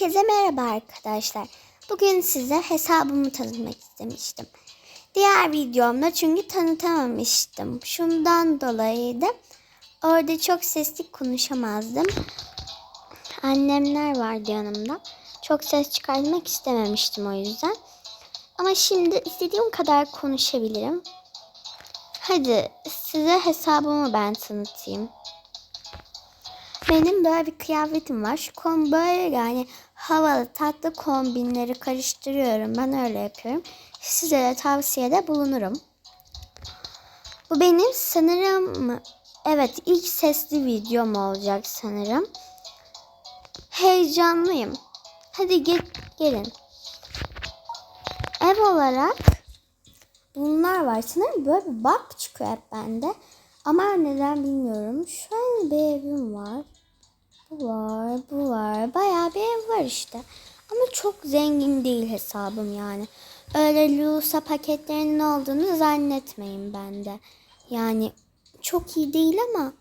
Herkese merhaba arkadaşlar. Bugün size hesabımı tanıtmak istemiştim. Diğer videomda çünkü tanıtamamıştım. Şundan dolayı da orada çok sesli konuşamazdım. Annemler vardı yanımda. Çok ses çıkartmak istememiştim o yüzden. Ama şimdi istediğim kadar konuşabilirim. Hadi size hesabımı ben tanıtayım. Benim böyle bir kıyafetim var. Şu kom böyle yani havalı tatlı kombinleri karıştırıyorum. Ben öyle yapıyorum. Size de tavsiyede bulunurum. Bu benim sanırım evet ilk sesli videom olacak sanırım. Heyecanlıyım. Hadi gel, gelin. Ev olarak bunlar var. Sanırım böyle bir bak çıkıyor hep bende. Ama neden bilmiyorum. An bir evim var. Bu var, bu var. Bayağı bir ev var işte. Ama çok zengin değil hesabım yani. Öyle Lusa paketlerinin olduğunu zannetmeyin bende. Yani çok iyi değil ama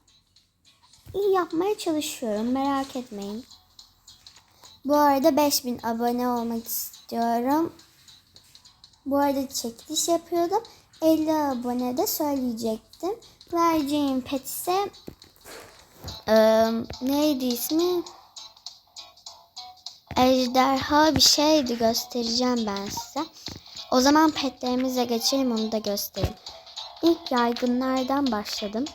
iyi yapmaya çalışıyorum. Merak etmeyin. Bu arada 5000 abone olmak istiyorum. Bu arada çekiliş yapıyordum. 50 abone de söyleyecektim. Vereceğim pet ise ee, neydi ismi? Ejderha bir şeydi göstereceğim ben size. O zaman petlerimize geçelim onu da göstereyim. İlk yaygınlardan başladım.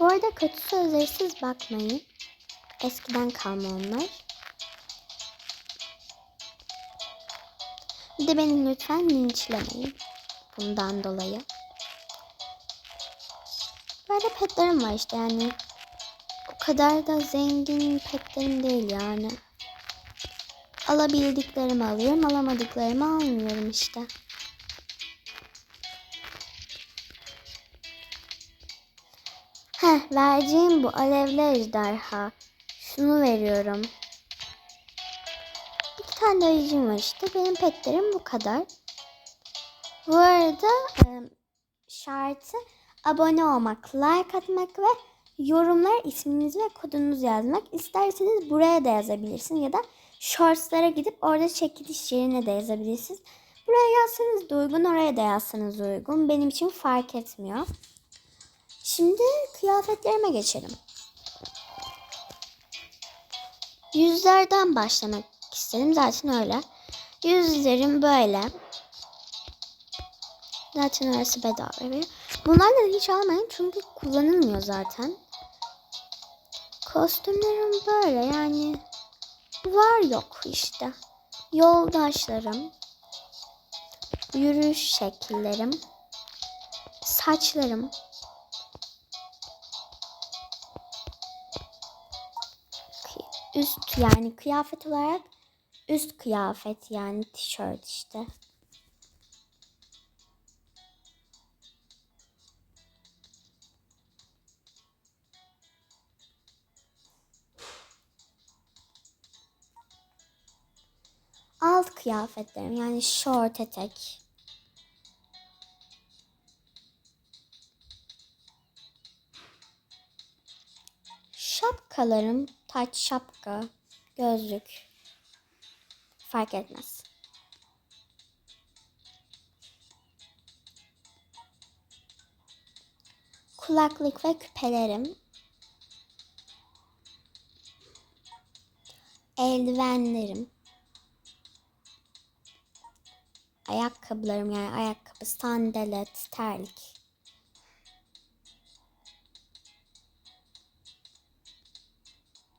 Bu arada kötü sözlersiz bakmayın. Eskiden kalma onlar. Bir de beni lütfen linçlemeyin. Bundan dolayı. Böyle petlerim var işte yani. O kadar da zengin petlerim değil yani. Alabildiklerimi alıyorum, alamadıklarımı almıyorum işte. Heh, vereceğim bu alevli ejderha. Şunu veriyorum. İki tane ayıcım var işte. Benim petlerim bu kadar. Bu arada şartı abone olmak, like atmak ve yorumlara isminizi ve kodunuzu yazmak. İsterseniz buraya da yazabilirsiniz ya da shortslara gidip orada çekiliş yerine de yazabilirsiniz. Buraya yazsanız da uygun, oraya da yazsanız uygun. Benim için fark etmiyor. Şimdi kıyafetlerime geçelim. Yüzlerden başlamak istedim. Zaten öyle. Yüzlerim böyle. Zaten orası bedava Bunlarla hiç almayın çünkü kullanılmıyor zaten. Kostümlerim böyle yani var yok işte. Yoldaşlarım, yürüyüş şekillerim, saçlarım, üst yani kıyafet olarak üst kıyafet yani tişört işte. Kıyafetlerim yani short etek. Şapkalarım taç şapka, gözlük fark etmez. Kulaklık ve küpelerim. Eldivenlerim. Ayakkabılarım yani ayakkabı, sandalet, terlik.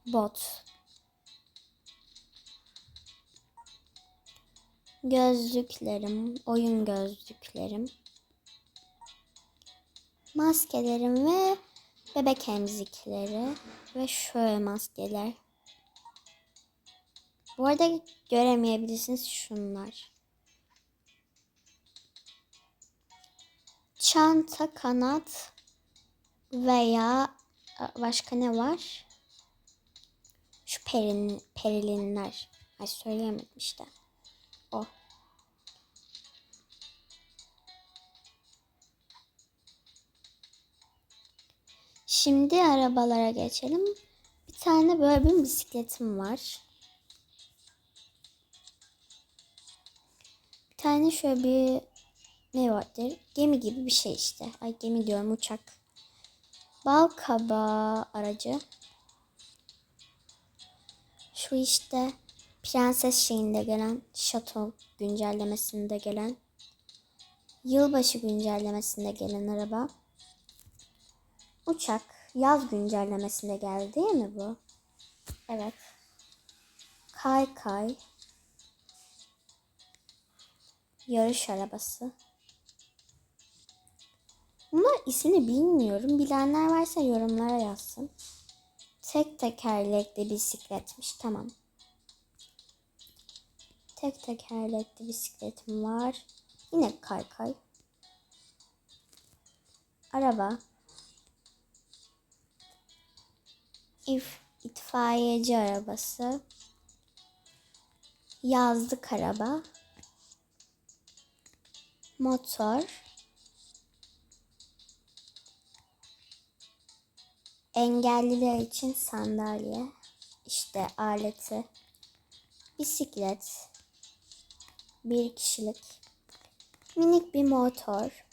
Bot. Gözlüklerim, oyun gözlüklerim. Maskelerim ve bebek emzikleri ve şöyle maskeler. Bu arada göremeyebilirsiniz şunlar. Çanta, kanat veya e, başka ne var? Şu perin, perilinler. Ay söyleyemedim işte. O. Şimdi arabalara geçelim. Bir tane böyle bir bisikletim var. Bir tane şöyle bir ne vardır? Gemi gibi bir şey işte. Ay gemi diyorum uçak. Bal kabağı aracı. Şu işte prenses şeyinde gelen şato güncellemesinde gelen yılbaşı güncellemesinde gelen araba. Uçak yaz güncellemesinde geldi değil mi bu? Evet. Kay kay. Yarış arabası. Bunlar ismini bilmiyorum. Bilenler varsa yorumlara yazsın. Tek tekerlekli bisikletmiş. Tamam. Tek tekerlekli bisikletim var. Yine kaykay. Araba. İf, itfaiyeci arabası. Yazlık araba. Motor. Engelliler için sandalye. işte aleti. Bisiklet. Bir kişilik. Minik bir motor.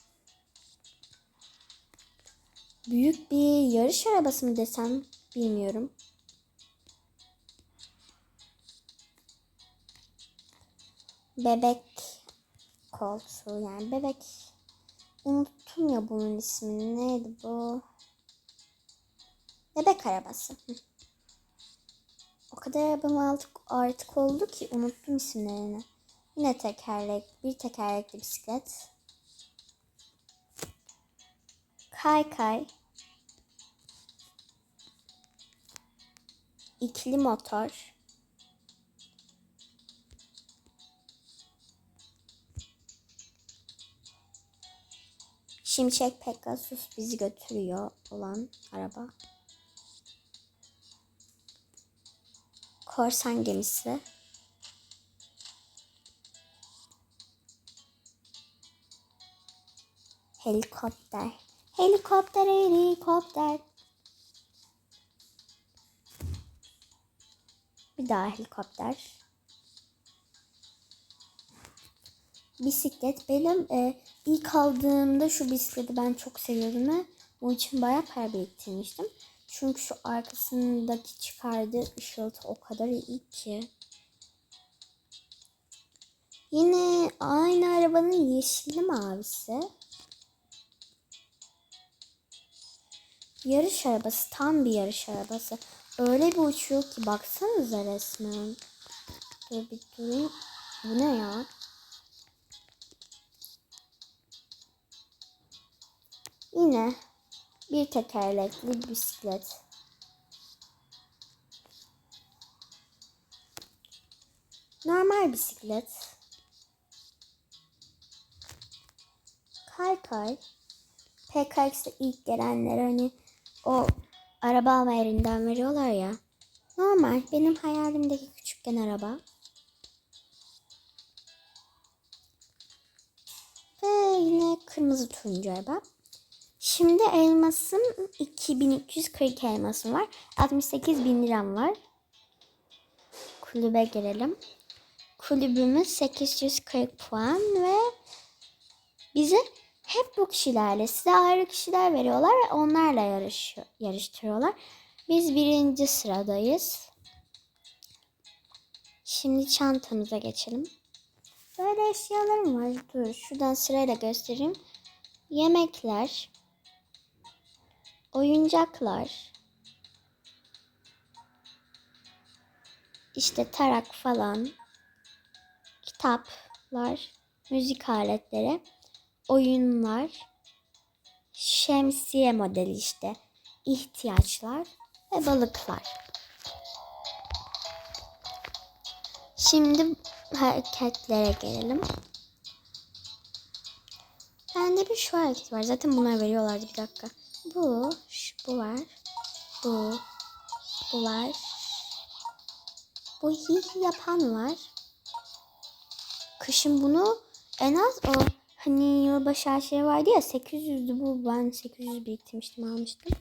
Büyük bir yarış arabası mı desem bilmiyorum. Bebek koltuğu yani bebek unuttum ya bunun ismini neydi bu? Bebek arabası. O kadar arabam artık, artık oldu ki unuttum isimlerini. Yine tekerlek, bir tekerlekli bisiklet. Kay kay. İkili motor. Şimşek Pegasus bizi götürüyor olan araba. Korsan gemisi. Helikopter. Helikopter, helikopter. Bir daha helikopter. Bisiklet. Benim e, ilk aldığımda şu bisikleti ben çok seviyordum ve onun için bayağı para biriktirmiştim. Çünkü şu arkasındaki çıkardığı ışıltı o kadar iyi ki. Yine aynı arabanın yeşili mavisi. Yarış arabası tam bir yarış arabası. Öyle bir uçuyor ki baksanıza resmen. Dur bir durayım. Bu ne ya? Yine bir tekerlekli bisiklet. Normal bisiklet. Kay kay. PKX'de ilk gelenler hani o araba alma yerinden veriyorlar ya. Normal benim hayalimdeki küçükken araba. Ve yine kırmızı turuncu araba. Şimdi elmasım 2240 elmasım var. 68 bin liram var. Kulübe girelim. Kulübümüz 840 puan ve bize hep bu kişilerle size ayrı kişiler veriyorlar ve onlarla yarış, yarıştırıyorlar. Biz birinci sıradayız. Şimdi çantamıza geçelim. Böyle eşyalarım var. Dur şuradan sırayla göstereyim. Yemekler. Oyuncaklar. İşte tarak falan. Kitaplar. Müzik aletleri oyunlar, şemsiye modeli işte, ihtiyaçlar ve balıklar. Şimdi hareketlere gelelim. Bende bir şu hareket var. Zaten bunlar veriyorlardı bir dakika. Bu, şu, bu var. Bu, bu var. Bu hi yapan var. Kışın bunu en az o Hani yılbaşı her şey vardı ya 800'dü bu. Ben 800 biriktirmiştim almıştım.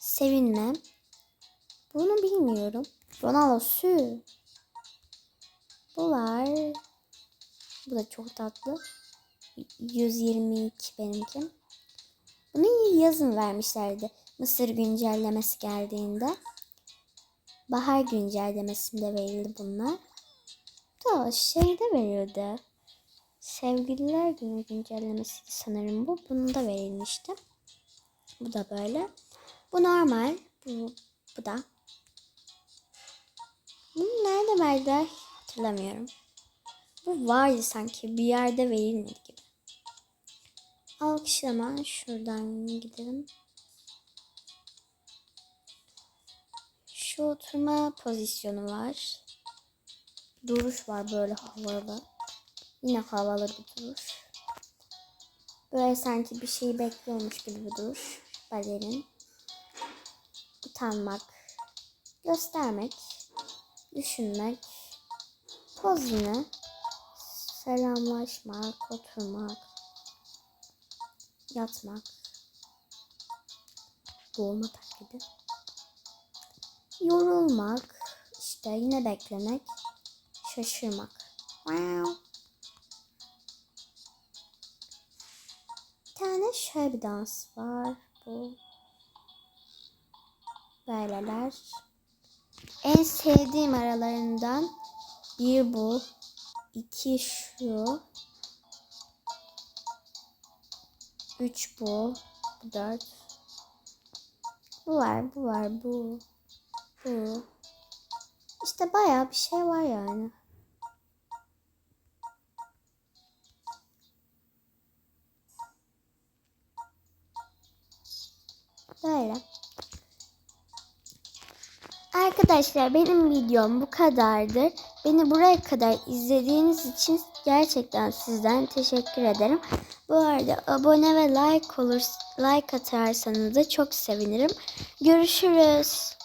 Sevinme. Bunu bilmiyorum. Ronaldo Sü. Bu var. Bu da çok tatlı. 122 benimki. Bunu yazın vermişlerdi. Mısır güncellemesi geldiğinde. Bahar güncellemesinde verildi bunlar. Da şeyde verildi. Sevgililer günü güncellemesiydi sanırım bu. Bunu da verilmişti. Bu da böyle. Bu normal. Bu, bu da. Bunu nerede verdiler hatırlamıyorum. Bu vardı sanki bir yerde verilmedi gibi. Alkışlama şuradan gidelim. Şu oturma pozisyonu var. Duruş var böyle havalı. Yine havalı bir duruş. Böyle sanki bir şeyi bekliyormuş gibi bir duruş. Balerin. Utanmak. Göstermek. Düşünmek. Poz yine. Selamlaşmak. Oturmak. Yatmak. Boğulma taklidi. Yorulmak. işte yine beklemek. Şaşırmak. Wow. Bir tane şöyle bir dans var. Bu. Böyleler. En sevdiğim aralarından bir bu. iki şu. Üç bu. Bu dört. Bu var, bu var, bu. Bu. İşte bayağı bir şey var yani. Böyle. Arkadaşlar benim videom bu kadardır. Beni buraya kadar izlediğiniz için gerçekten sizden teşekkür ederim. Bu arada abone ve like olur like atarsanız da çok sevinirim. Görüşürüz.